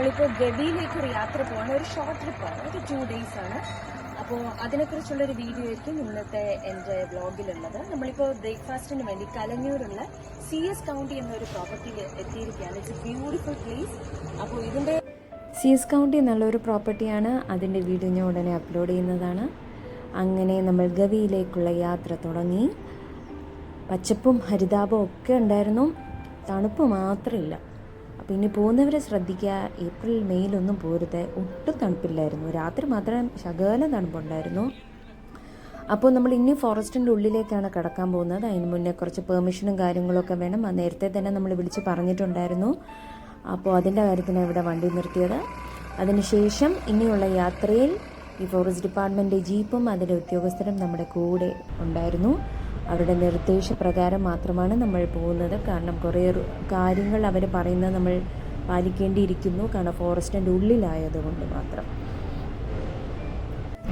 നമ്മളിപ്പോൾ ഗവിയിലേക്ക് ഒരു യാത്ര പോകണം ഒരു ഷോർട്ട് ട്രിപ്പാണ് ഒരു ടു ഡേയ്സ് ആണ്. അപ്പോൾ അതിനെക്കുറിച്ചുള്ളൊരു വീഡിയോ ആയിരിക്കും ഇന്നത്തെ എന്റെ വ്ളോഗിലുള്ളത് നമ്മളിപ്പോൾ ബ്രേക്ക്ഫാസ്റ്റിന് വേണ്ടി കലഞ്ഞൂരുള്ള സി എസ് കൗണ്ടി എന്നൊരു പ്രോപ്പർട്ടിയിൽ എത്തിയിരിക്കുകയാണ്. ഇറ്റ്സ് ബ്യൂട്ടിഫുൾ പ്ലേസ് അപ്പോൾ ഇതിന്റെ സി എസ് കൗണ്ടി എന്നുള്ളൊരു പ്രോപ്പർട്ടിയാണ് അതിന്റെ വീഡിയോ ഞാൻ ഉടനെ അപ്ലോഡ് ചെയ്യുന്നതാണ്. അങ്ങനെ നമ്മൾ ഗവിയിലേക്കുള്ള യാത്ര തുടങ്ങി. പച്ചപ്പും ഹരിതാപവും ഒക്കെ ഉണ്ടായിരുന്നു. തണുപ്പ് മാത്രമില്ല ഇനി പോകുന്നവരെ ശ്രദ്ധിക്കുക. ഏപ്രിൽ മെയ്യിലൊന്നും പോരുത്. ഒട്ടും തണുപ്പില്ലായിരുന്നു. രാത്രി മാത്രം ശകലം തണുപ്പുണ്ടായിരുന്നു. അപ്പോൾ നമ്മൾ ഇനി ഫോറസ്റ്റിന്റെ ഉള്ളിലേക്കാണ് കടക്കാൻ പോകുന്നത്. അതിന് മുന്നേ കുറച്ച് പെർമിഷനും കാര്യങ്ങളൊക്കെ വേണം. അത് നേരത്തെ തന്നെ നമ്മൾ വിളിച്ച് പറഞ്ഞിട്ടുണ്ടായിരുന്നു. അപ്പോൾ അതിന്റെ കാര്യത്തിനാണ് ഇവിടെ വണ്ടി നിർത്തിയത്. അതിനുശേഷം ഇനിയുള്ള യാത്രയിൽ ഈ ഫോറസ്റ്റ് ഡിപ്പാർട്ട്മെന്റ് ജീപ്പും അതിന്റെ ഉദ്യോഗസ്ഥരും നമ്മുടെ കൂടെ ഉണ്ടായിരുന്നു. അവരുടെ നിർദ്ദേശപ്രകാരം മാത്രമാണ് നമ്മൾ പോകുന്നത്. കാരണം കുറേ കാര്യങ്ങൾ അവർ പറയുന്നത് നമ്മൾ പാലിക്കേണ്ടിയിരിക്കുന്നു. കാരണം ഫോറസ്റ്റിന്റെ ഉള്ളിലായതുകൊണ്ട് മാത്രം.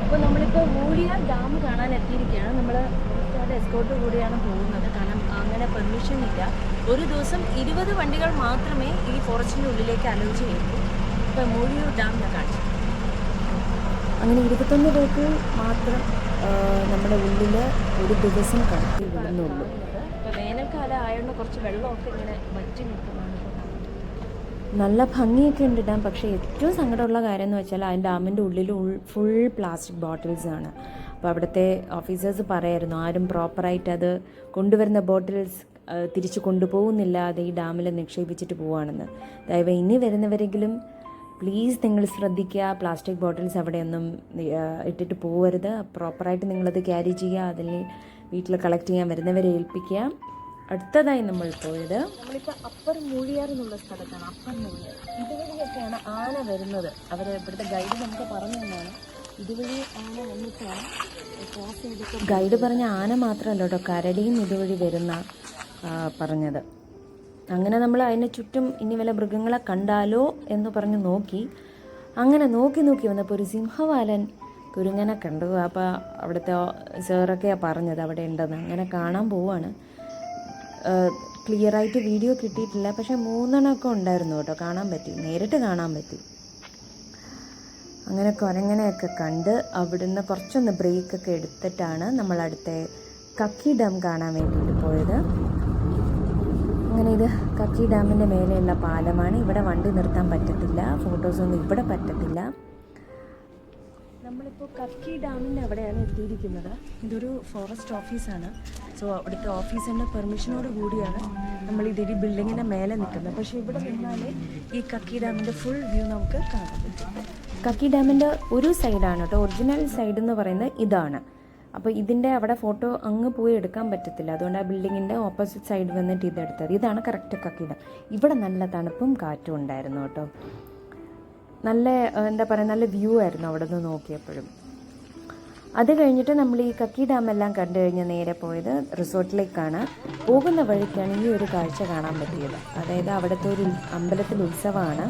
അപ്പോൾ നമ്മളിപ്പോൾ മൂഴിയ ഡാം കാണാൻ എത്തിയിരിക്കുകയാണ്. നമ്മൾ എസ്കോട്ട് കൂടിയാണ് പോകുന്നത്. കാരണം അങ്ങനെ പെർമിഷൻ ഇല്ല. ഒരു ദിവസം ഇരുപത് വണ്ടികൾ മാത്രമേ ഈ ഫോറസ്റ്റിന്റെ ഉള്ളിലേക്ക് അലോ ചെയ്യുള്ളൂ ഇപ്പോൾ മൂഴിയൂർ ഡാം ഞാൻ കാണിച്ചു അങ്ങനെ ഇരുപത്തൊന്ന് പേർക്ക് മാത്രം നമ്മുടെ ഉള്ളിൽ ഒരു ദിവസം കടത്തി വിടുന്നുള്ളൂ. ഇപ്പോൾ വേനൽക്കാലം ആയതുകൊണ്ട് കുറച്ച് വെള്ളമൊക്കെ ഇങ്ങനെ വറ്റി നിൽക്കുന്നതാണ് നല്ല ഭംഗിയൊക്കെ ഉണ്ട് ഡാം പക്ഷേ ഏറ്റവും സങ്കടമുള്ള കാര്യം എന്ന് വെച്ചാൽ ആ ഡാമിന്റെ ഉള്ളിൽ ഫുൾ പ്ലാസ്റ്റിക് ബോട്ടിൽസ് ആണ്. അപ്പോൾ അവിടുത്തെ ഓഫീസേഴ്സ് പറയായിരുന്നു ആരും പ്രോപ്പറായിട്ട് അത് കൊണ്ടുവരുന്ന ബോട്ടിൽസ് തിരിച്ചു കൊണ്ടുപോകുന്നില്ല അത് ഈ ഡാമിൽ നിക്ഷേപിച്ചിട്ട് പോവുകയാണെന്ന് ദയവ് ഇനി വരുന്നവരെങ്കിലും പ്ലീസ് നിങ്ങൾ ശ്രദ്ധിക്കുക. പ്ലാസ്റ്റിക് ബോട്ടിൽസ് അവിടെയൊന്നും ഇട്ടിട്ട് പോകരുത് പ്രോപ്പറായിട്ട് നിങ്ങളത് ക്യാരി ചെയ്യുക. അതിൽ വീട്ടിൽ കളക്ട് ചെയ്യാൻ വരുന്നവരെ ഏൽപ്പിക്കുക. അടുത്തതായി നമ്മൾ പോയത് നമ്മളിപ്പോൾ അപ്പർ മൂഴിയാർ എന്നുള്ള സ്ഥലത്താണ്. അപ്പർ മൂഴിയാർ. ഇതുവഴിയൊക്കെയാണ് ആന വരുന്നത്. അവർ ഇവിടുത്തെ ഗൈഡ് നമുക്ക് പറഞ്ഞു തന്നാണ് ഇതുവഴി ആന വന്നിട്ടാണ് ഗൈഡ് പറഞ്ഞ ആന മാത്രമല്ല കേട്ടോ. കരടിയും ഇതുവഴി വരുന്ന പറഞ്ഞത്. അങ്ങനെ നമ്മൾ അതിന് ചുറ്റും ഇനി വല്ല മൃഗങ്ങളെ കണ്ടാലോ എന്ന് പറഞ്ഞ് നോക്കി. അങ്ങനെ നോക്കി നോക്കി വന്നപ്പോൾ ഒരു സിംഹവാലൻ കുരുങ്ങനെ കണ്ടു. അപ്പോൾ അവിടുത്തെ സാറൊക്കെയാണ് പറഞ്ഞത് അവിടെ ഉണ്ടെന്ന്. അങ്ങനെ കാണാൻ പോവാണ്. ക്ലിയറായിട്ട് വീഡിയോ കിട്ടിയിട്ടില്ല. പക്ഷേ മൂന്നെണ്ണമൊക്കെ ഉണ്ടായിരുന്നു കേട്ടോ. കാണാൻ പറ്റി. നേരിട്ട് കാണാൻ പറ്റി. അങ്ങനെ കുരങ്ങനെയൊക്കെ കണ്ട് അവിടുന്ന് കുറച്ചൊന്ന് ബ്രേക്കൊക്കെ എടുത്തിട്ടാണ് നമ്മൾ കക്കി ഡാം കാണാൻ വേണ്ടിയിട്ട് പോയത്. ഇത് കക്കി ഡാമിന്റെ മേലെയുള്ള പാലമാണ്. ഇവിടെ വണ്ടി നിർത്താൻ പറ്റത്തില്ല. ഫോട്ടോസൊന്നും ഇവിടെ പറ്റത്തില്ല. നമ്മളിപ്പോൾ കക്കി ഡാമിന്റെ അവിടെയാണ് എത്തിയിരിക്കുന്നത്. ഇതൊരു ഫോറസ്റ്റ് ഓഫീസാണ് സോ അവിടുത്തെ ഓഫീസിന്റെ പെർമിഷനോട് കൂടിയാണ് നമ്മൾ ഇതൊരു ബിൽഡിങ്ങിന്റെ മേലെ നിൽക്കുന്നത്. പക്ഷേ ഇവിടെ നിന്നാലേ ഈ കക്കി ഡാമിന്റെ ഫുൾ വ്യൂ നമുക്ക് കാണാൻ പറ്റും. കക്കി ഡാമിന്റെ ഒരു സൈഡാണ് കേട്ടോ. ഒറിജിനൽ സൈഡ് എന്ന് പറയുന്നത് ഇതാണ്. അപ്പോൾ ഇതിന്റെ അവിടെ ഫോട്ടോ അങ്ങ് പോയി എടുക്കാൻ പറ്റത്തില്ല. അതുകൊണ്ട് ആ ബിൽഡിങ്ങിന്റെ ഓപ്പോസിറ്റ് സൈഡ് വന്നിട്ട് ഇതെടുത്തത് ഇതാണ് കറക്റ്റ് കക്കിടം. ഇവിടെ നല്ല തണുപ്പും കാറ്റും ഉണ്ടായിരുന്നു കേട്ടോ. നല്ല എന്താ പറയുക നല്ല വ്യൂ ആയിരുന്നു അവിടെ നിന്ന് നോക്കിയപ്പോഴും. അത് കഴിഞ്ഞിട്ട് നമ്മൾ ഈ കക്കി ഡാം എല്ലാം കണ്ടു കഴിഞ്ഞ് നേരെ പോയത് റിസോർട്ടിലേക്കാണ്. പോകുന്ന വഴിക്കാണ് ഈ ഒരു കാഴ്ച കാണാൻ പറ്റിയത്. അതായത് അവിടുത്തെ ഒരു അമ്പലത്തിൽ ഉത്സവമാണ്.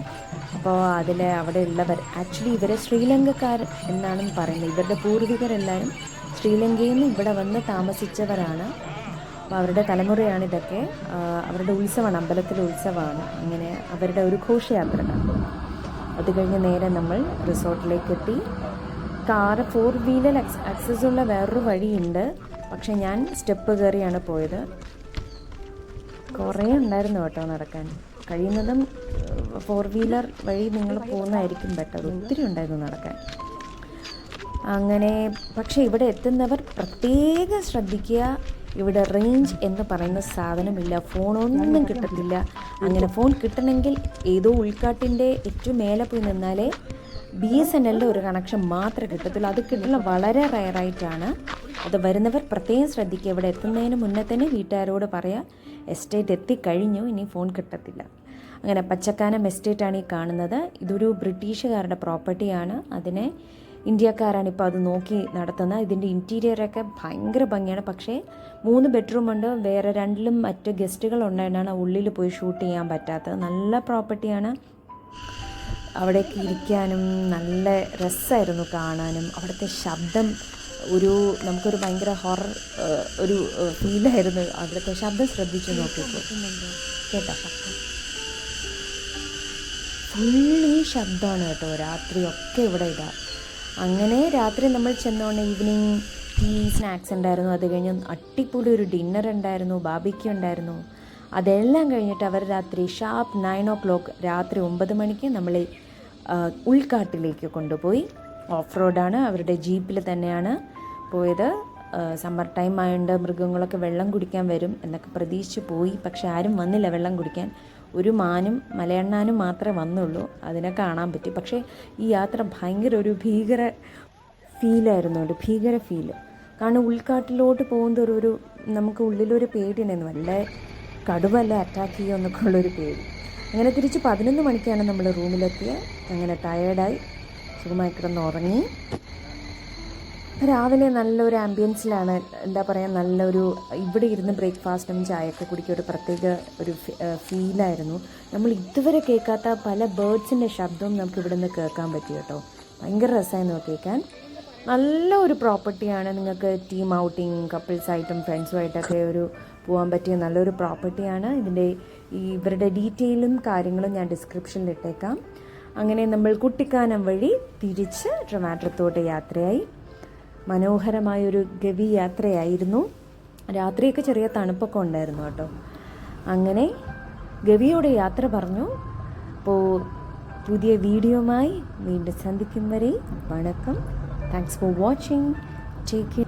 അപ്പോൾ അതിൽ അവിടെ ഉള്ളവർ ആക്ച്വലി ഇവരെ ശ്രീലങ്കക്കാർ എന്നാണ് പറയുന്നത്. ഇവരുടെ പൂർവികരെല്ലാവരും ശ്രീലങ്കയിൽ നിന്ന് ഇവിടെ വന്ന് താമസിച്ചവരാണ്. അവരുടെ തലമുറയാണ് ഇതൊക്കെ. അവരുടെ ഉത്സവമാണ് അമ്പലത്തിലെ ഉത്സവമാണ്. അങ്ങനെ അവരുടെ ഒരു ഘോഷയാത്ര. അത് കഴിഞ്ഞ് നേരെ നമ്മൾ റിസോർട്ടിലേക്ക് എത്തി. കാറ് ഫോർ വീലർ ആക്സസ് ഉള്ള വേറൊരു വഴിയുണ്ട്. പക്ഷെ ഞാൻ സ്റ്റെപ്പ് കയറിയാണ് പോയത്. കുറേ ഉണ്ടായിരുന്നു കേട്ടോ നടക്കാൻ. കഴിയുന്നതും ഫോർ വീലർ വഴി നിങ്ങൾ പോകുന്നതായിരിക്കും ബെറ്റർ ഒത്തിരി ഉണ്ടായിരുന്നു നടക്കാൻ. അങ്ങനെ പക്ഷേ ഇവിടെ എത്തുന്നവർ പ്രത്യേകം ശ്രദ്ധിക്കുക. ഇവിടെ റേഞ്ച് എന്ന് പറയുന്ന സാധനമില്ല. ഫോണൊന്നും കിട്ടത്തില്ല. അങ്ങനെ ഫോൺ കിട്ടണമെങ്കിൽ ഏതോ ഉൾക്കാട്ടിന്റെ ഏറ്റവും മേലെ പോയി നിന്നാലേ ബി എസ് എൻ എല്ലിന്റെ ഒരു കണക്ഷൻ മാത്രമേ കിട്ടത്തുള്ളൂ. അത് കിട്ടുന്ന വളരെ റയറായിട്ടാണ് അത് വരുന്നവർ പ്രത്യേകം ശ്രദ്ധിക്കുക. ഇവിടെ എത്തുന്നതിന് മുന്നേ തന്നെ വീട്ടുകാരോട് പറയാം എസ്റ്റേറ്റ് എത്തിക്കഴിഞ്ഞു. ഇനി ഫോൺ കിട്ടത്തില്ല. അങ്ങനെ പച്ചക്കാനം എസ്റ്റേറ്റാണ് ഈ കാണുന്നത്. ഇതൊരു ബ്രിട്ടീഷുകാരുടെ പ്രോപ്പർട്ടിയാണ് അതിനെ ഇന്ത്യക്കാരാണ് ഇപ്പോൾ അത് നോക്കി നടത്തുന്നത്. ഇതിന്റെ ഇന്റീരിയറൊക്കെ ഭയങ്കര ഭംഗിയാണ്. പക്ഷേ മൂന്ന് ബെഡ്റൂം ഉണ്ട്. വേറെ രണ്ടിലും മറ്റ് ഗസ്റ്റുകൾ ഉണ്ടായിട്ടാണ് ഉള്ളിൽ പോയി ഷൂട്ട് ചെയ്യാൻ പറ്റാത്തത്. നല്ല പ്രോപ്പർട്ടിയാണ് അവിടേക്ക് ഇരിക്കാനും നല്ല രസമായിരുന്നു കാണാനും. അവിടുത്തെ ശബ്ദം ഒരു നമുക്കൊരു ഭയങ്കര ഹൊറർ ഒരു ഫീലായിരുന്നു അവിടുത്തെ ശബ്ദം ശ്രദ്ധിച്ചു നോക്കിയപ്പോൾ കേട്ടോ? ഫുള്ളി ഈ ശബ്ദമാണ് കേട്ടോ. രാത്രിയൊക്കെ ഇവിടെ ഇതാ. അങ്ങനെ രാത്രി നമ്മൾ ചെന്നോണ്ട് ഈവനിങ് ടീ സ്നാക്സ് ഉണ്ടായിരുന്നു. അത് കഴിഞ്ഞ് അട്ടിപ്പൊളി ഒരു ഡിന്നർ ഉണ്ടായിരുന്നു ബാബിക്ക് ഉണ്ടായിരുന്നു. അതെല്ലാം കഴിഞ്ഞിട്ട് അവർ രാത്രി ഷാർപ്പ് നയൻ ഓ ക്ലോക്ക് രാത്രി ഒമ്പത് മണിക്ക് നമ്മളെ ഉൾക്കാട്ടിലേക്ക് കൊണ്ടുപോയി. ഓഫ് റോഡാണ് അവരുടെ ജീപ്പിൽ തന്നെയാണ് പോയത്. സമ്മർ ടൈം ആയതുകൊണ്ട് മൃഗങ്ങളൊക്കെ വെള്ളം കുടിക്കാൻ വരും എന്നൊക്കെ പ്രതീക്ഷിച്ച് പോയി. പക്ഷെ ആരും വന്നില്ല വെള്ളം കുടിക്കാൻ. ഒരു മാനും മലയണ്ണാനും മാത്രമേ വന്നുള്ളൂ. അതിനെ കാണാൻ പറ്റി. പക്ഷേ ഈ യാത്ര ഭയങ്കര ഒരു ഭീകര ഫീലായിരുന്നു ഒരു ഭീകര ഫീൽ. കാരണം ഉൾക്കാട്ടിലോട്ട് പോകുന്ന ഒരു നമുക്ക് ഉള്ളിലൊരു പേടിയുണ്ടായിരുന്നു. വല്ല കടുവല്ല അറ്റാക്ക് ചെയ്യുക എന്നൊക്കെ ഉള്ളൊരു പേടി. അങ്ങനെ തിരിച്ച് പതിനൊന്ന് മണിക്കാണ് നമ്മൾ റൂമിലെത്തിയത് അങ്ങനെ ടയേർഡായി സുഖമായി കിടന്ന് ഉറങ്ങി രാവിലെ നല്ലൊരു ആംബിയൻസിലാണ് എന്താ പറയുക നല്ലൊരു ഇവിടെ ഇരുന്ന് ബ്രേക്ക്ഫാസ്റ്റും ചായയൊക്കെ കുടിക്കുക ഒരു പ്രത്യേക ഒരു ഫീലായിരുന്നു നമ്മൾ ഇതുവരെ കേൾക്കാത്ത പല ബേർഡ്സിന്റെ ശബ്ദവും നമുക്ക് ഇവിടെ നിന്ന് കേൾക്കാൻ പറ്റി കേട്ടോ. ഭയങ്കര രസമായിരുന്നു കേൾക്കാൻ. നല്ല ഒരു പ്രോപ്പർട്ടിയാണ് നിങ്ങൾക്ക് ടീം ഔട്ടിങ് കപ്പിൾസായിട്ടും ഫ്രണ്ട്സുമായിട്ടൊക്കെ ഒരു പോകാൻ പറ്റിയ നല്ലൊരു പ്രോപ്പർട്ടിയാണ് ഇതിന്റെ ഇവരുടെ ഡീറ്റെയിലും കാര്യങ്ങളും ഞാൻ ഡിസ്ക്രിപ്ഷനിൽ ഇട്ടേക്കാം. അങ്ങനെ നമ്മൾ കുട്ടിക്കാനം വഴി തിരിച്ച് ട്രിവാൻഡ്രത്തോട്ട് യാത്രയായി. മനോഹരമായൊരു ഗവി യാത്രയായിരുന്നു. രാത്രിയൊക്കെ ചെറിയ തണുപ്പൊക്കെ ഉണ്ടായിരുന്നു കേട്ടോ. അങ്ങനെ ഗവിയോടെ യാത്ര പറഞ്ഞു. അപ്പോൾ പുതിയ വീഡിയോമായി വീണ്ടും സന്ധിക്കും വരെ വണക്കം. Thanks for watching take care